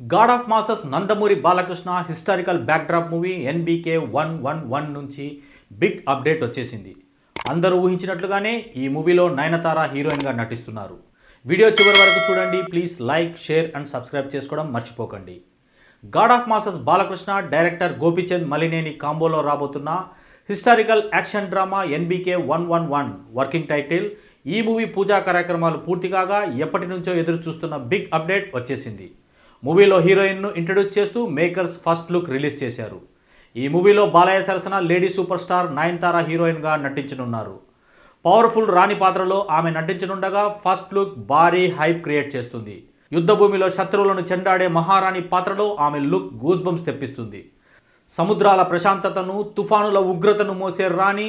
God of masses Nandamuri Balakrishna historical backdrop movie NBK one one one నుంచి big update వచ్చేసింది. అందరూ ఊహించినట్లుగానే ఈ మూవీలో నయనతార హీరోయిన్గా నటిస్తున్నారు. వీడియో చివరి వరకు చూడండి please like share and subscribe చేసుకోవడం మర్చిపోకండి. God of masses Balakrishna director Gopichand Malineni కాంబోలో రాబోతున్న historical action drama NBK one one one working title ఈ మూవీ పూజా కార్యక్రమాలు పూర్తి కాగా ఎప్పటి నుంచో ఎదురు చూస్తున్న బిగ్ అప్డేట్ వచ్చేసింది. మూవీలో హీరోయిన్ను ఇంట్రడ్యూస్ చేస్తూ మేకర్స్ ఫస్ట్ లుక్ రిలీజ్ చేశారు. ఈ మూవీలో బాలయ్య సరసన లేడీ సూపర్ స్టార్ నయన్తార హీరోయిన్గా నటించనున్నారు. పవర్ఫుల్ రాణి పాత్రలో ఆమె నటించనుండగా ఫస్ట్ లుక్ భారీ హైప్ క్రియేట్ చేస్తుంది. యుద్ధభూమిలో శత్రువులను చెండాడే మహారాణి పాత్రలో ఆమె లుక్ గూజ్బంస్ తెప్పిస్తుంది. సముద్రాల ప్రశాంతతను తుఫానుల ఉగ్రతను మోసే రాణి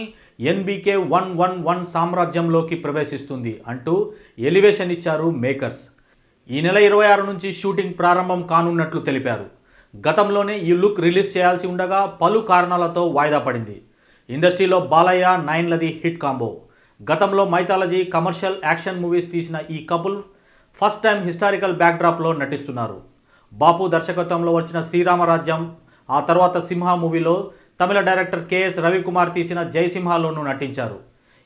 ఎన్బీకే వన్ వన్ వన్ సామ్రాజ్యంలోకి ప్రవేశిస్తుంది అంటూ ఎలివేషన్ ఇచ్చారు మేకర్స్. ఈ నెల ఇరవై ఆరు నుంచి షూటింగ్ ప్రారంభం కానున్నట్లు తెలిపారు. గతంలోనే ఈ లుక్ రిలీజ్ చేయాల్సి ఉండగా పలు కారణాలతో వాయిదా పడింది. ఇండస్ట్రీలో బాలయ్య నైన్లది హిట్ కాంబో. గతంలో మైథాలజీ కమర్షియల్ యాక్షన్ మూవీస్ తీసిన ఈ కపుల్ ఫస్ట్ టైం హిస్టారికల్ బ్యాక్డ్రాప్లో నటిస్తున్నారు. బాపు దర్శకత్వంలో వచ్చిన శ్రీరామరాజ్యం ఆ తర్వాత సింహ మూవీలో తమిళ డైరెక్టర్ కెఎస్ రవికుమార్ తీసిన జయసింహలోనూ నటించారు.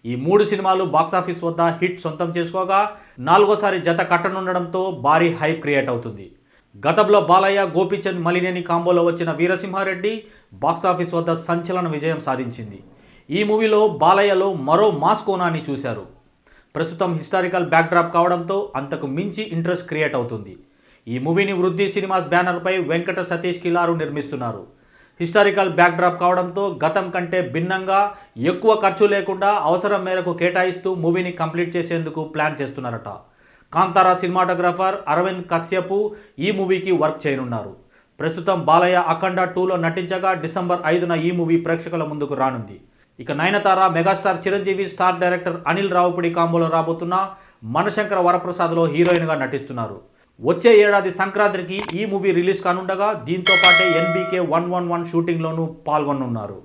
ఈ మూడు సినిమాలు బాక్సాఫీస్ వద్ద హిట్ సొంతం చేసుకోగా నాలుగోసారి జత కట్టనుండడంతో భారీ హైప్ క్రియేట్ అవుతుంది. గతంలో బాలయ్య గోపీచంద్ మలినేని కాంబోలో వచ్చిన వీరసింహారెడ్డి బాక్సాఫీస్ వద్ద సంచలన విజయం సాధించింది. ఈ మూవీలో బాలయ్యలో మరో మాస్ కోణాన్ని చూశారు. ప్రస్తుతం హిస్టారికల్ బ్యాక్డ్రాప్ కావడంతో అంతకు మించి ఇంట్రెస్ట్ క్రియేట్ అవుతుంది. ఈ మూవీని వృద్ధి సినిమాస్ బ్యానర్పై వెంకట సతీష్ కిలారు నిర్మిస్తున్నారు. హిస్టారికల్ బ్యాక్డ్రాప్ కావడంతో గతం కంటే భిన్నంగా ఎక్కువ ఖర్చు లేకుండా అవసరం మేరకు కేటాయిస్తూ మూవీని కంప్లీట్ చేసేందుకు ప్లాన్ చేస్తున్నారట. కాంతారా సినిమాటోగ్రాఫర్ అరవింద్ కశ్యపు ఈ మూవీకి వర్క్ చేయనున్నారు. ప్రస్తుతం బాలయ్య అఖండ టూలో నటించగా డిసెంబర్ ఐదున ఈ మూవీ ప్రేక్షకుల ముందుకు రానుంది. ఇక Nayanthara megastar Chiranjeevi star director Anil Ravipudi కాంబోలో రాబోతున్న మనశంకర వరప్రసాద్లో హీరోయిన్గా నటిస్తున్నారు. వచ్చే ఏడాది సంక్రాంతికి ఈ మూవీ రిలీజ్ కానుండగా దీంతో పాటే ఎన్బీకే వన్ వన్ వన్ షూటింగ్లోనూ పాల్గొనున్నారు.